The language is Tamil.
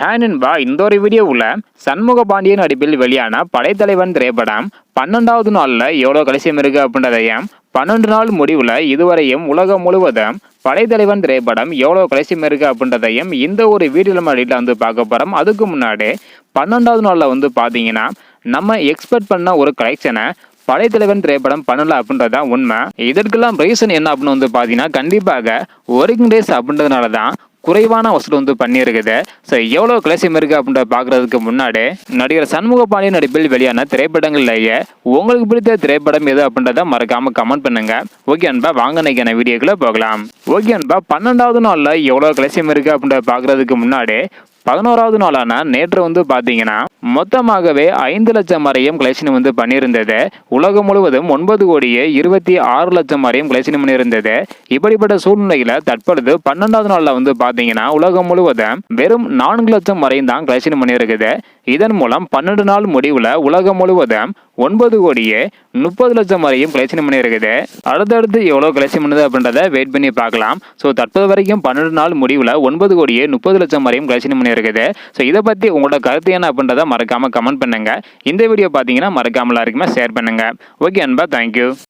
ஹேனன்பா இந்த ஒரு வீடியோவில் சண்முக பாண்டியன் நடிப்பில் வெளியான படைத்தலைவன் திரைப்படம் பன்னெண்டாவது நாளில் எவ்வளோ கலசியம் இருக்குது அப்படின்றதையும் பன்னெண்டு நாள் முடிவில் இதுவரையும் உலகம் முழுவதும் படைத்தலைவன் திரைப்படம் எவ்வளோ கலசியம் இருக்குது அப்படின்றதையும் இந்த ஒரு வீடியோவில் மாடியில் வந்து பார்க்க போகிறோம் அதுக்கு முன்னாடி பன்னெண்டாவது நாளில் வந்து பார்த்தீங்கன்னா நம்ம எக்ஸ்பெக்ட் பண்ண ஒரு கலெக்ஷனை படைத்தலைவன் திரைப்படம் பண்ணல அப்படின்றது தான் உண்மை. இதற்கெல்லாம் ரீசன் என்ன அப்படின்னு வந்து பார்த்தீங்கன்னா கண்டிப்பாக ஒர்க்கிங் டேஸ் அப்படின்றதுனால தான் குறைவான வசூல் வந்து பண்ணியிருக்குது. ஸோ எவ்வளோ கிளசியம் இருக்குது அப்படின்ற பார்க்குறதுக்கு முன்னாடி நடிகர் சண்முக பாண்டியன் நடிப்பில் வெளியான திரைப்படங்கள்லேயே உங்களுக்கு பிடித்த திரைப்படம் எது அப்படின்றத மறக்காமல் கமெண்ட் பண்ணுங்க. ஓகே அன்பா வாங்க நினைக்கிற வீடியோக்குள்ளே போகலாம். ஓகே அன்பா பன்னெண்டாவது நாளில் எவ்வளோ கிளசியம் இருக்குது அப்படின்ற பார்க்குறதுக்கு முன்னாடி பதினோராவது நாளான நேற்று வந்து பார்த்தீங்கன்னா மொத்தமாகவே ஐந்து லட்சம் வரையும் கலெக்ஷன் வந்து பண்ணியிருந்தது. உலகம் முழுவதும் ஒன்பது கோடியே இருபத்தி ஆறு லட்சம் வரையும் கலெக்ஷன் பண்ணியிருந்தது. இப்படிப்பட்ட சூழ்நிலையில் தற்பொழுது பன்னெண்டாவது நாளில் வந்து பார்த்தீங்கன்னா உலகம் முழுவதும் வெறும் நான்கு லட்சம் வரையும் தான் கலெக்ஷன் பண்ணியிருக்குது. இதன் மூலம் பன்னெண்டு நாள் முடிவில் உலகம் முழுவதும் ஒன்பது கோடியே முப்பது லட்சம் வரையும் கலெக்ஷன் பண்ணியிருக்குது அடுத்தடுத்து எவ்வளோ கலெக்ஷன் பண்ணுது அப்படின்றத வெயிட் பண்ணி பார்க்கலாம். ஸோ தற்போது வரைக்கும் பன்னெண்டு நாள் முடிவில் ஒன்பது கோடியே முப்பது லட்சம் வரையும் கலெக்ஷன் பண்ணியிருக்குது ஸோ இதை பற்றி உங்களோட கருத்து என்ன அப்படின்றத மறக்காமல் கமெண்ட் பண்ணுங்க. இந்த வீடியோ பார்த்தீங்கன்னா மறக்காமல் எல்லாருக்குமே ஷேர் பண்ணுங்கள் ஓகே அன்பா தேங்க்யூ